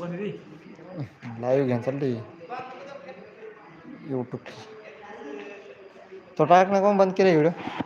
Live घेऊन चालली. YouTube तो टाक ना कोण बंद केलं व्हिडिओ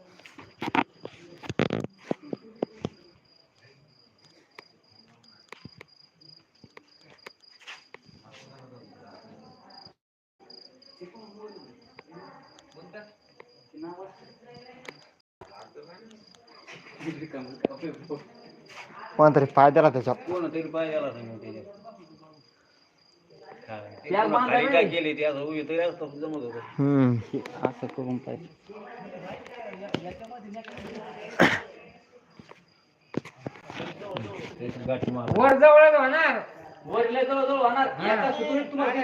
कोणतरी पाय दिला त्याच्यात? कोण तरी पाय नाही मग त्याच्यात. खाली काय केले ते असं उभी तरी असतं जमत होतं. हम्म. असं करून पाहिजे. त्याची गाठी मार वर जवळ होणार. वर लय जवळ जवळ होणार हा. एका सुतळीत तुम्हाला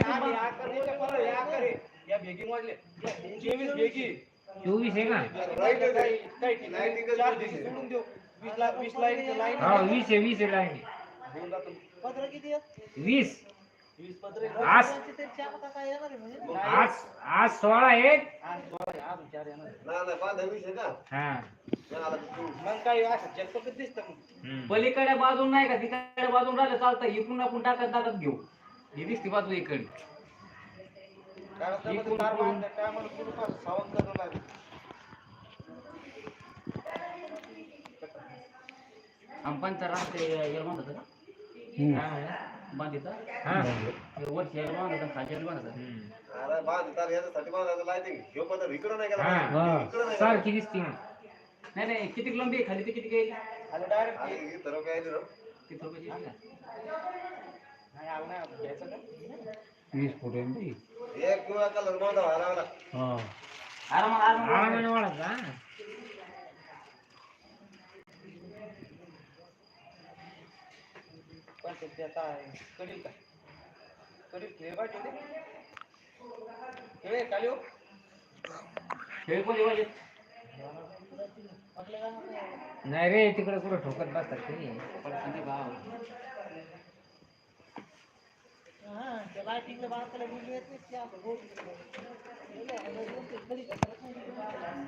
चोवीस आहे का? हा वीस आहे वीस आहे लाईन? वीस? वीस पत्रे आज? म्हणजे आज आज सोळा आहे, हा. पलीकडे बाजून नाही का? तिकडे बाजून राहिलं चालतं. इकडून आपण टाकत टाकत घेऊ. ही दिसती बाजू इकडे. अंपांचा रान ते याला का बांधिता हा वरची याला बांधत खाली याला नाही नाही सारखी नाही नाही किती लंबी आहे खाली ते किती काही गेला. किती का? वीस फुट आहे नाही रे तिकडे कुठं ठोकत बसतात ते. भाव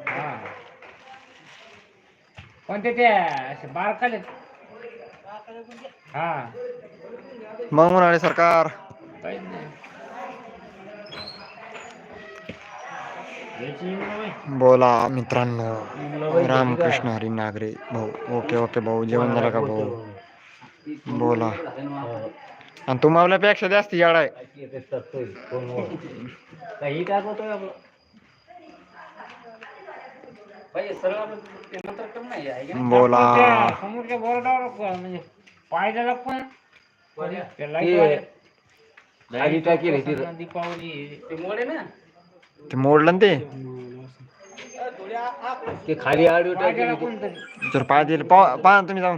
हा हा. ते बारकाले. हा. मग म्हणाले सरकार. काहीच नाही. याची इंगळवाई. बोला मित्रांनो. रामकृष्ण हरी नागरे भाऊ ओके ओके भाऊ. जेवण झालं का भाऊ? बोला. आणि तुम्हालापेक्षा जास्त याड आहे. काही दाखवतोय आपलं पाहिजे सरळ आपलं ते नंतर कम नाही आहे का? बोला. त्या समोरच्या बोर्डावर प- म्हणजे पायद्याला पण खाली टाकी रे तिथं. दीपावली ते मोड आहे ना ते मोडलं ना ते? थोडी आ- आकूड ते खाली आडवी पायद्याला कोणतरी. जर पाय दिले पहा पहा ना तुम्ही जाऊन.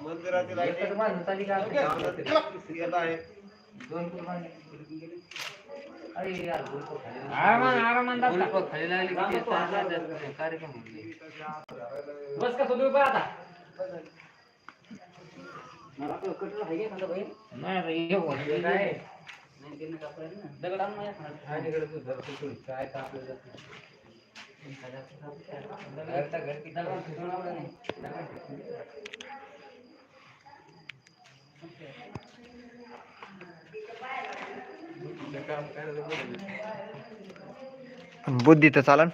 मंदिराची एकच लाईटिंग बांधून चाली का? येत आहे दोन फूट बांधले. अरे यार, दोन फूट खाली लागली. आरामान आरामान दोन दाबता. फूट खाली लागली की ते तास जास्त कार्यक्रम होते. बस का सुधीर बा आता मला आपलं कटर आहे का एखादा बाई? नाही रे, हे बोल. हे काय आहे? नाही, ते नका पाहिजे ना. दगड आण ना एखादा. घरचा घर किती दगड फिरून आवडत नाही. दगड फिरून. बुद्धीचं काम करायला बरं. आणि बुद्धी तर चालन.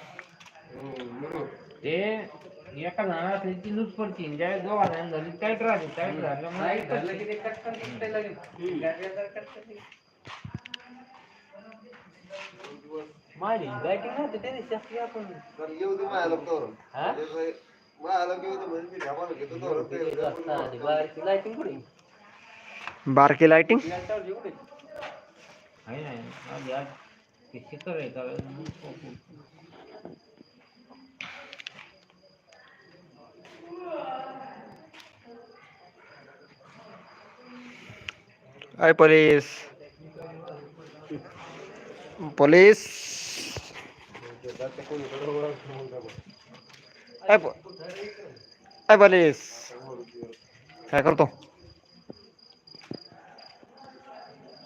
ते एका जणाला असली ती लूट पडती ज्या दोघा झाली टाईट राहते टाईट राहिलं नाही झालं की ते कटकन दिसतंय लगेच. गाडीला कटकन दिसतंय. माझी बॅटिंग नव्हती त्या दिवशी असली आपण येऊ दे माझ्या लोकांवर. माझ्या लोक येऊ दे म्हणजे मी घेतो? बाहेरची लाईटिंग कुठे बारकी लाइटिंग आय पोलीस. पोलीस. आय पोलीस. काय करतो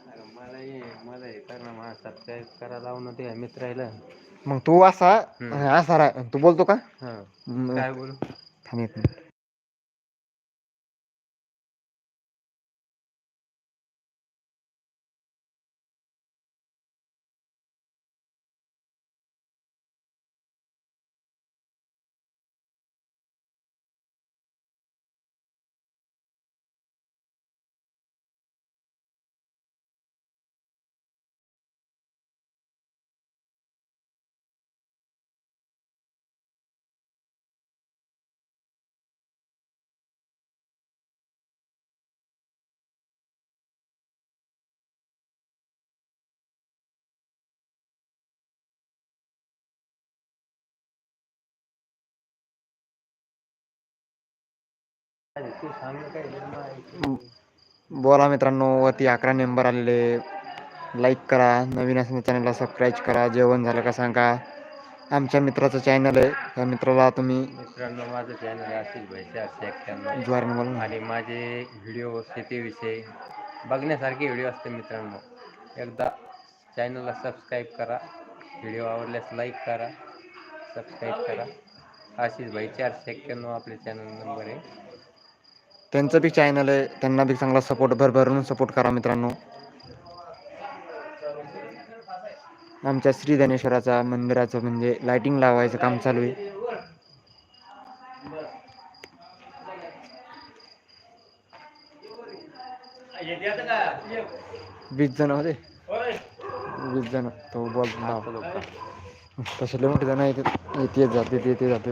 अरे मला हे मला हे कर ना मला सबस्क्राईब करा लावून ते मित्राला. मग तू असा हम्म. असा राह. तू बोलतो का? काय बोलू? थांब एक मिनिट. बोला मित्रांनो वरती अकरा नंबर आलेले. लाईक करा. नवीन असल्या चॅनलला सबस्क्राईब करा. जेवण झालं का सांगा. आमच्या मित्राचं चॅनल आहे. त्या मित्राला तुम्ही मित्रांनो माझं चॅनल आशिष भाई. बोला. आणि माझे व्हिडिओ शेतीविषयी बघण्यासारखे व्हिडिओ असते मित्रांनो. एकदा चॅनलला सबस्क्राईब करा. व्हिडिओ आवडल्यास लाईक करा. सबस्क्राईब करा. आशिष भाई चारशे एक्क्याण्णव आपले चॅनल नंबर आहे. त्यांचं बी चॅनल आहे. त्यांना बी चांगला सपोर्ट भरभरून सपोर्ट करा मित्रांनो. आमच्या श्री धनेश्वराचा मंदिराचं म्हणजे लाइटिंग लावायचं काम चालू आहे. वीस जण होते. वीस जण. तो बोल नाव. तसे लय मोठे जण येते येते जाते येते जाते.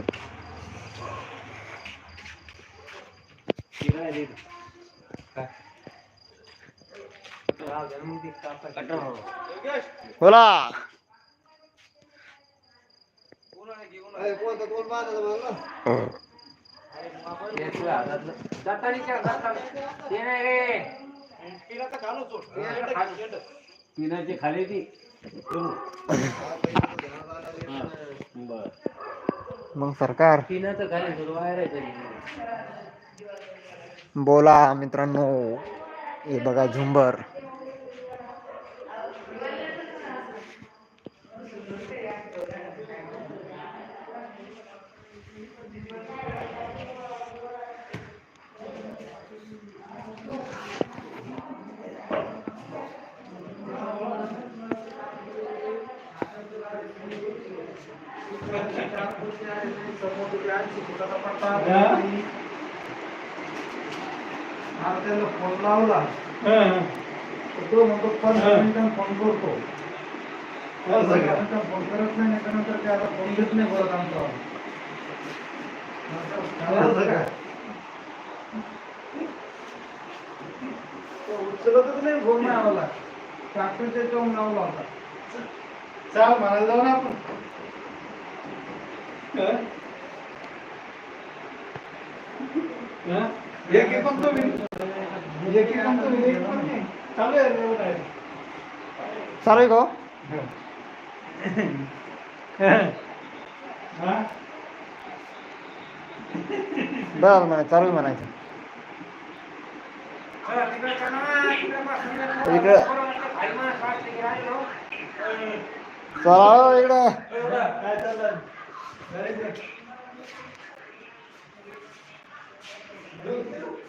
बोला. खाली ती मग सरकार. पिण्याचं खाली सुरू आहे बोला मित्रांनो हे बघा झुंबर त्याला फोन लावला. तो म्हणतो पण फोन करतो. फोन करत नाही त्यानंतर ते आता फोन घेत नाही परत आमचा उचलतच नाही फोन आला ट्रॅक्टरच्या चौन लावला होता. चाल म्हणायला जाऊ ना आपण. एक एक पण तो एक एक पण तो एक पण नाही. चालू आहे चालू आहे का हो? बरं म्हणा चालू म्हणायचं. इकडं. चला. इकडं. Really?